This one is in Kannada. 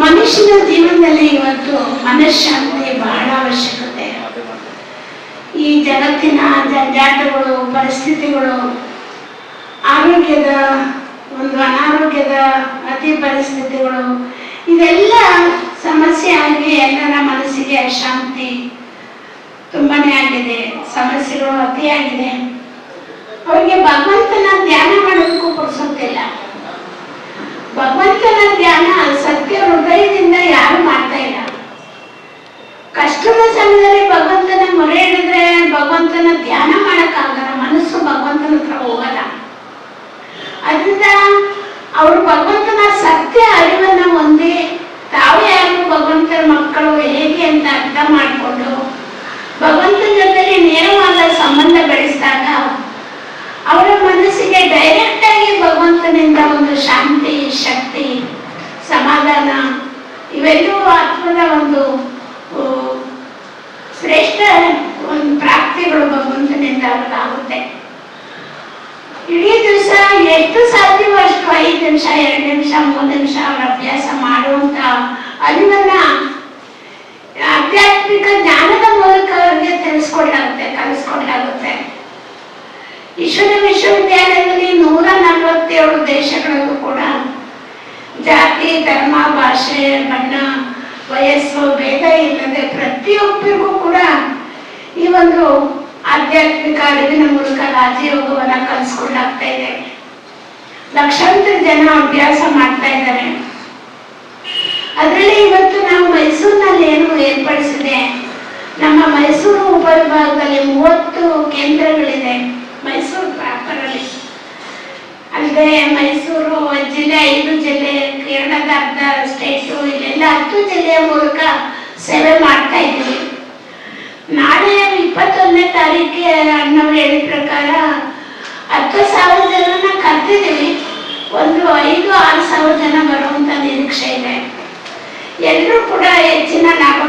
ಮನುಷ್ಯನ ಜೀವನದಲ್ಲಿ ಇವತ್ತು ಮನಃಶಾಂತಿ ಬಹಳ ಅವಶ್ಯಕತೆ. ಈ ಜಗತ್ತಿನ ಜಂಜಾಟಗಳು, ಪರಿಸ್ಥಿತಿಗಳು ಆರೋಗ್ಯದ ಒಂದು ಅನಾರೋಗ್ಯದ ಅತಿ ಪರಿಸ್ಥಿತಿಗಳು, ಇದೆಲ್ಲ ಸಮಸ್ಯೆ ಆಗಿ ಎಲ್ಲರ ಮನಸ್ಸಿಗೆ ಅಶಾಂತಿ ತುಂಬಾನೇ ಆಗಿದೆ. ಸಮಸ್ಯೆಗಳು ಅತಿಯಾಗಿದೆ ಅವರಿಗೆ ಭಗವಂತನ ಧ್ಯಾನ ಮಾಡೋದಕ್ಕೂ ಪುರ್ಸೊತ್ತಿಲ್ಲ. ಭಗವಂತನ ಧ್ಯಾನ ಸತ್ಯ ಹೃದಯದಿಂದ ಯಾರು ಮಾಡ್ತಾ ಇಲ್ಲ ಕಷ್ಟದ ಸಮಯದಲ್ಲಿ ಭಗವಂತನ ಮೊರೆ ಹಿಡಿದ್ರೆ ಭಗವಂತನ ಧ್ಯಾನ ಮಾಡಕ್ಕಾಗಲ್ಲ, ಮನಸ್ಸು ಭಗವಂತನ ಹತ್ರ ಹೋಗಲ್ಲ. ಅದರಿಂದ ಅವರು ಭಗವಂತನ ಸತ್ಯ ಅರಿವನ್ನ ಹೊಂದಿ, ತಾವೇ ಯಾರು ಭಗವಂತನ ಮಕ್ಕಳು ಹೇಗೆ ಅಂತ ಅರ್ಥ ಮಾಡಿಕೊಂಡು ಭಗವಂತನ ಜೊತೆಗೆ ನೇರವಾದ ಸಂಬಂಧ ಬೆಳೆಸಿದಾಗ ಅವರ ಮನಸ್ಸಿಗೆ ಡೈರೆಕ್ಟ್ ಆಗಿ ಭಗವಂತನಿಂದ ಒಂದು ಶಾಂತಿ, ಶಕ್ತಿ, ಸಮಾಧಾನ ಇವೆಲ್ಲವೂ ಆತ್ಮದ ಒಂದು ಒಂದು ಪ್ರಾಪ್ತಿಗಳು ಭಗವಂತನಿಂದ ಆಗುತ್ತೆ. ಇಡೀ ದಿವಸ ಎಷ್ಟು ಸಾಧ್ಯವೋ ಅಷ್ಟು ಐದು ನಿಮಿಷ, ಎರಡು ನಿಮಿಷ, ಮೂರು ನಿಮಿಷ ಅವ್ರ ಅಭ್ಯಾಸ ಮಾಡುವಂತ ಅರಿವನ್ನ ಆಧ್ಯಾತ್ಮಿಕ ಜ್ಞಾನದ ಮೂಲಕ ಅವ್ರಿಗೆ ತಿಳಿಸ್ಕೊಡ್ಲಾಗುತ್ತೆ ಕಲಿಸ್ಕೊಡ್ಲಾಗುತ್ತೆ ಈಶ್ವರ ವಿಶ್ವವಿದ್ಯಾಲಯದಲ್ಲಿ ನೂರ ನಲವತ್ತೇಳು ದೇಶಗಳಲ್ಲೂ ಕೂಡ ಜಾತಿ, ಧರ್ಮ, ಭಾಷೆ, ಬಣ್ಣ, ವಯಸ್ಸು, ಭೇದ ಇಲ್ಲದೆ ಪ್ರತಿಯೊಬ್ಬರಿಗೂ ಕೂಡ ಒಂದು ಆಧ್ಯಾತ್ಮಿಕ ಅರಿವಿನ ಮೂಲಕ ರಾಜಯೋಗವನ್ನ ಕಲಿಸ್ಕೊಂಡಾಗ್ತಾ ಇದೆ. ಲಕ್ಷಾಂತರ ಜನ ಅಭ್ಯಾಸ ಮಾಡ್ತಾ ಇದ್ದಾರೆ. ಅದರಲ್ಲಿ ಇವತ್ತು ನಾವು ಮೈಸೂರಿನಲ್ಲಿ ಏನು ಏರ್ಪಡಿಸಿದೆ? ನಮ್ಮ ಮೈಸೂರು ಉಪವಿಭಾಗದಲ್ಲಿ ಮೂವತ್ತು ಕೇಂದ್ರಗಳಿದೆ. ಮೈಸೂರು ಪ್ರಾಪರಲ್ಲಿ. ಅಲ್ಲದೆ ಮೈಸೂರು ಜಿಲ್ಲೆ ಐದು ಜಿಲ್ಲೆ, ಕೇರಳದ ಅರ್ಧ ಸ್ಟೇಟು ಇಲ್ಲೆಲ್ಲ ಹತ್ತು ಜಿಲ್ಲೆಯ ಮೂಲಕ ಸೇವೆ ಮಾಡ್ತಾ ಇದ್ದೀವಿ. ಅಣ್ಣವ್ರು ಹೇಳಿದ ಪ್ರಕಾರ ಹತ್ತು ಸಾವಿರ ಜನನ ಕರ್ತಿದ್ದೀವಿ ಒಂದು ಐದು, ಆರು ಸಾವಿರ ಜನ ಬರುವಂತ ನಿರೀಕ್ಷೆ ಇದೆ. ಎಲ್ಲರೂ ಕೂಡ ಹೆಚ್ಚಿನ ಲಾಭ